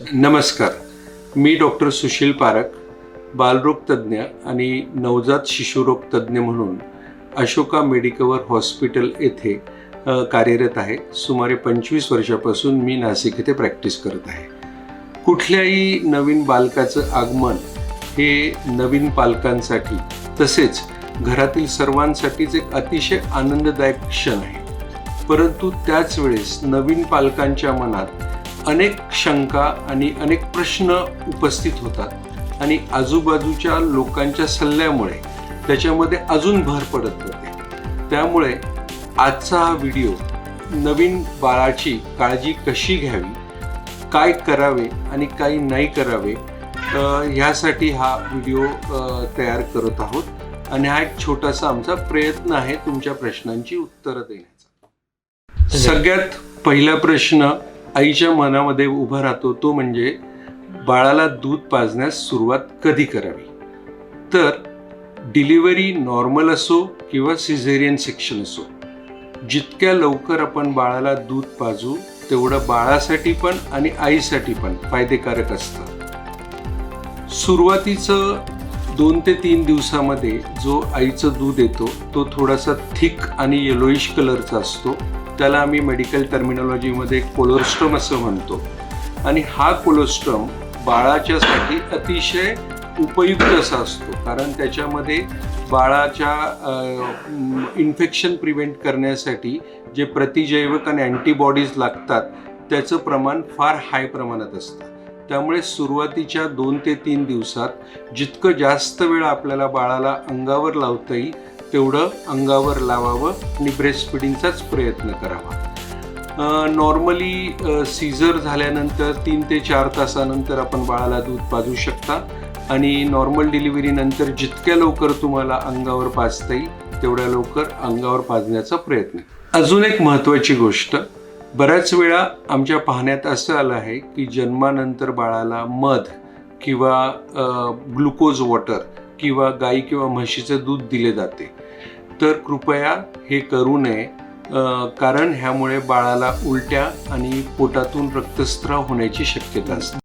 नमस्कार. मी doctor Sushil park बालरोग तज्ज्ञ आणि नवजात शिशुरोग तज्ज्ञ म्हणून अशोका मेडिकवर हॉस्पिटल येथे कार्यरत आहे. सुमारे पंचवीस वर्षापासून मी नाशिक येथे प्रॅक्टिस करत आहे. कुठल्याही नवीन बालकाचं आगमन हे नवीन पालकांसाठी तसेच घरातील सर्वांसाठीच एक अतिशय आनंददायक क्षण आहे. परंतु त्याच वेळेस नवीन पालकांच्या मनात अनेक शंका आणि अनेक प्रश्न उपस्थित होतात. आणि आजूबाजूच्या लोकांच्या सल्ल्यामुळे त्याच्यामध्ये अजून भर पडत जाते त्यामुळे आजचा हा व्हिडिओ नवीन बाळाची काळजी कशी घ्यावी काय करावे आणि काही नाही करावे ह्यासाठी हा व्हिडिओ तयार करत आहोत. आणि हा एक छोटासा आमचा प्रयत्न आहे तुमच्या प्रश्नांची उत्तरं देण्याचा. सगळ्यात पहिला प्रश्न आईच्या मनामध्ये उभा राहतो तो म्हणजे बाळाला दूध पाजण्यास सुरुवात कधी करावी? तर डिलिव्हरी नॉर्मल असो किंवा सिझेरियन सेक्शन असो जितक्या लवकर आपण बाळाला दूध पाजू तेवढं बाळासाठी पण आणि आईसाठी पण फायदेकारक असतं. सुरुवातीचं दोन ते तीन दिवसामध्ये जो आईचं दूध येतो तो थोडासा थिक आणि येलोइश कलरचा असतो. त्याला आम्ही मेडिकल टर्मिनॉलॉजीमध्ये कोलोस्ट्रम असं म्हणतो. आणि हा कोलोस्ट्रम बाळाच्यासाठी अतिशय उपयुक्त असा असतो. कारण त्याच्यामध्ये बाळाच्या इन्फेक्शन प्रिव्हेंट करण्यासाठी जे प्रतिजैवक आणि अँटीबॉडीज लागतात त्याचं प्रमाण फार हाय प्रमाणात असतं. त्यामुळे सुरुवातीच्या दोन ते तीन दिवसात जितकं जास्त वेळ आपल्याला बाळाला अंगावर लावता येईल तेवढं अंगावर लावावं आणि ब्रेस्ट फिडिंगचाच प्रयत्न करावा. नॉर्मली सीझर झाल्यानंतर तीन ते चार तासानंतर आपण बाळाला दूध पाजू शकता आणि नॉर्मल डिलिव्हरीनंतर जितक्या लवकर तुम्हाला अंगावर पाजता येईल तेवढ्या लवकर अंगावर पाजण्याचा प्रयत्न. अजून एक महत्त्वाची गोष्ट बऱ्याच वेळा आमच्या पाहण्यात असं आलं आहे की जन्मानंतर बाळाला मध किंवा ग्लुकोज वॉटर किंवा गाई किंवा म्हशीचं दूध दिले जाते. तर कृपया हे करू नये कारण ह्यामुळे बाळाला उलट्या आणि पोटातून रक्तस्त्राव होण्याची शक्यता असते.